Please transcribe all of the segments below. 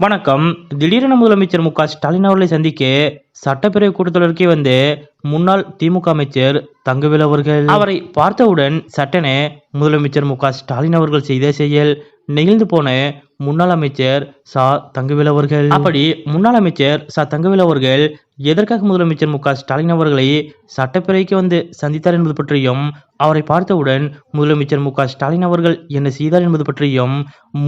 வணக்கம். திடீரென முதலமைச்சர் மு க ஸ்டாலின் அவர்களை சந்திக்க சட்டப்பேரவை கூட்டத்தொடருக்கே வந்து முன்னாள் திமுக அமைச்சர் தங்கவேல் அவர்கள். அவரை பார்த்தவுடன் சட்டனே முதலமைச்சர் மு க ஸ்டாலின் அவர்கள் செய்த செயல் நெகிழ்ந்து போன முன்னாள் அமைச்சர் சா தங்கவேல் அவர்கள் அப்படி முன்னாள் அமைச்சர் சா தங்கவேல் அவர்கள் எதற்காக முதலமைச்சர் மு க ஸ்டாலின் அவர்களை சட்டப்பேரவைக்கு வந்து சந்தித்தார் என்பது பற்றியும் அவரை பார்த்தவுடன் முதலமைச்சர் மு க ஸ்டாலின் அவர்கள் என்ன செய்தார் என்பது பற்றியும்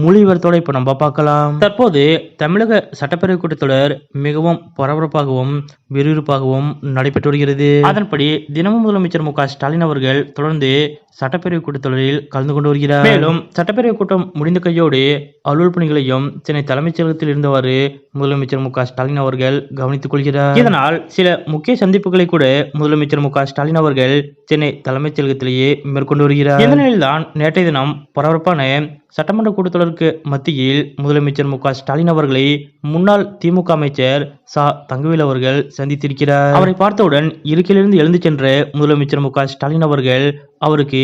மொழிவரத்தோட இப்ப நம்ம பார்க்கலாம். தற்போது தமிழக சட்டப்பேரவை கூட்டத்தொடர் மிகவும் பரபரப்பாகவும் விறுவிறுப்பாகவும் நடைபெற்று வருகிறது. அதன்படி தினமும் முதலமைச்சர் மு க ஸ்டாலின் அவர்கள் தொடர்ந்து சட்டப்பேரவை கூட்டத்தொடரில் கலந்து கொண்டு வருகிறார். மேலும் சட்டப்பேரவை கூட்டம் முடிந்த கையோடு அலுவல் பணிகளையும் சென்னை தலைமைச் செயலகத்தில் இருந்தவாறு முதலமைச்சர் மு ஸ்டாலின் அவர்கள் கவனித்துக் கொள்கிறார். இதனால் சில முக்கிய சந்திப்புகளை கூட முதலமைச்சர் மு ஸ்டாலின் அவர்கள் சென்னை தலைமைச் செயலகத்திலேயே மேற்கொண்டு வருகிறார். இந்த நேற்றைய தினம் பரபரப்பான சட்டமன்ற கூட்டத்தொடருக்கு மத்தியில் முதலமைச்சர் மு ஸ்டாலின் அவர்களை முன்னாள் திமுக அமைச்சர் சா. தங்கவேல் அவர்கள் சந்தித்திருக்கிறார். அவரை பார்த்தவுடன் இருக்கையிலிருந்து எழுந்து சென்ற முதலமைச்சர் மு ஸ்டாலின் அவர்கள் அவருக்கு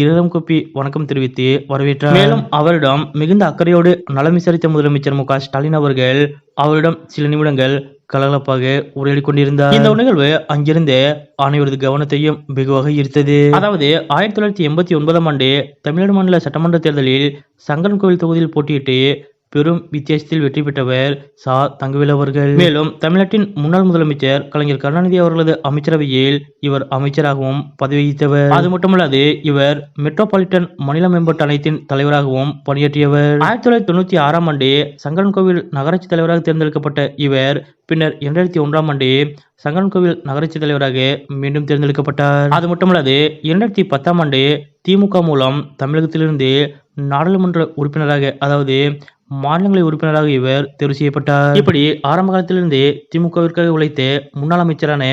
இரரம் கொப்பி வணக்கம் தெரிவித்து வரவேற்றார். மேலும் அவரிடம் மிகுந்த அக்கறையோடு நலம் விசாரித்த முதலமைச்சர் மு ஸ்டாலின் அவர்கள் அவரிடம் சில நிமிடங்கள் கலகலப்பாக உரையாடி கொண்டிருந்தார் இந்த நிகழ்வு அங்கிருந்து அனைவரது கவனத்தையும் வெகுவாக ஈர்த்தது. அதாவது ஆயிரத்தி தொள்ளாயிரத்தி எண்பத்தி ஒன்பதாம் ஆண்டு தமிழ்நாடு மாநில சட்டமன்ற தேர்தலில் சங்கரன் கோவில் தொகுதியில் போட்டியிட்டு பெரும் வித்தியாசத்தில் வெற்றி பெற்றவர் சா. தங்கவேல் அவர்கள் மேலும் தமிழ்நாட்டின் முன்னாள் முதலமைச்சர் கலைஞர் கருணாநிதி அவர்களது அமைச்சரவையில் இவர் அமைச்சராகவும் பதவி வகித்தவர் அது மட்டுமல்லாது இவர் மெட்ரோபாலிட்டன் மாநில மேம்பாட்டு ஆணையத்தின் தலைவராகவும் பணியாற்றியவர். ஆயிரத்தி தொள்ளாயிரத்தி தொண்ணூத்தி ஆறாம் ஆண்டு சங்கரன்கோவில் நகராட்சி தலைவராக தேர்ந்தெடுக்கப்பட்ட இவர் பின்னர் இரண்டாயிரத்தி ஒன்றாம் ஆண்டு சங்கரன்கோவில் நகராட்சி தலைவராக மீண்டும் தேர்ந்தெடுக்கப்பட்டார். அது மட்டுமல்லாது இரண்டாயிரத்தி பத்தாம் ஆண்டு திமுக மூலம் தமிழகத்திலிருந்து நாடாளுமன்ற உறுப்பினராக அதாவது மாநிலங்களை உறுப்பினராக இவர் தேர்வு செய்யப்பட்டார். இப்படி ஆரம்ப காலத்திலிருந்தே திமுகவிற்காக உழைத்த முன்னாள் அமைச்சரான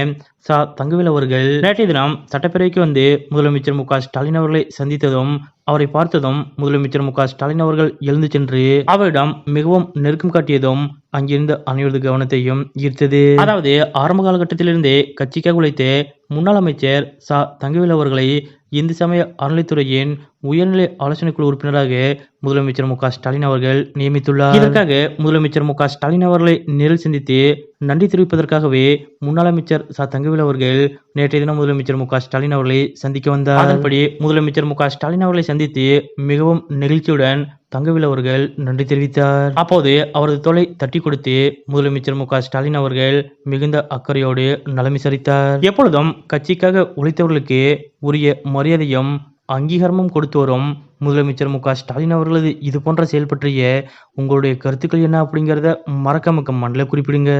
சா. தங்கவேல் அவர்கள் நேற்றைய தினம் சட்டப்பேரவைக்கு வந்து முதலமைச்சர் மு. ஸ்டாலின் அவர்களை சந்தித்ததும் அவரை பார்த்ததும் முதலமைச்சர் மு. ஸ்டாலின் அவர்கள் எழுந்து சென்று அவரிடம் மிகவும் நெருக்கம் காட்டியதும் அங்கிருந்த அனைவரது கவனத்தையும் ஈர்த்தது. அதாவது ஆரம்ப காலகட்டத்திலிருந்தே கட்சிக்காக உழைத்த முன்னாள் அமைச்சர் சா. தங்கவேல் அவர்களை இந்து சமய அறநிலைத்துறையின் உயர்நிலை ஆலோசனைக்குழு உறுப்பினராக முதலமைச்சர் மு. ஸ்டாலின் அவர்கள் நியமித்துள்ளார். இதற்காக முதலமைச்சர் மு ஸ்டாலின் அவர்களை நேரில் சந்தித்து நன்றி தெரிவிப்பதற்காகவே முன்னாள் அமைச்சர் ச. தங்கவேல் அவர்கள் நேற்றைய தினம் முதலமைச்சர் மு க ஸ்டாலின் அவர்களை சந்திக்க வந்தார். அதன்படி முதலமைச்சர் மு ஸ்டாலின் அவர்களை சந்தித்து மிகவும் நெகிழ்ச்சியுடன் தங்கவேல் அவர்கள் நன்றி தெரிவித்தார். அப்போது அவரது தோலை தட்டி கொடுத்து முதலமைச்சர் மு க ஸ்டாலின் அவர்கள் மிகுந்த அக்கறையோடு நலம் விசாரித்தார். எப்பொழுதும் கட்சிக்காக உழைத்தவர்களுக்கு உரிய மரியாதையும் அங்கீகாரமும் கொடுத்து வரும். முதலமைச்சர் மு க ஸ்டாலின் அவர்களது இது போன்ற செயல் பற்றிய உங்களுடைய கருத்துக்கள் என்ன அப்படிங்கிறத மறக்காம கமெண்ட்ல குறிப்பிடுங்க.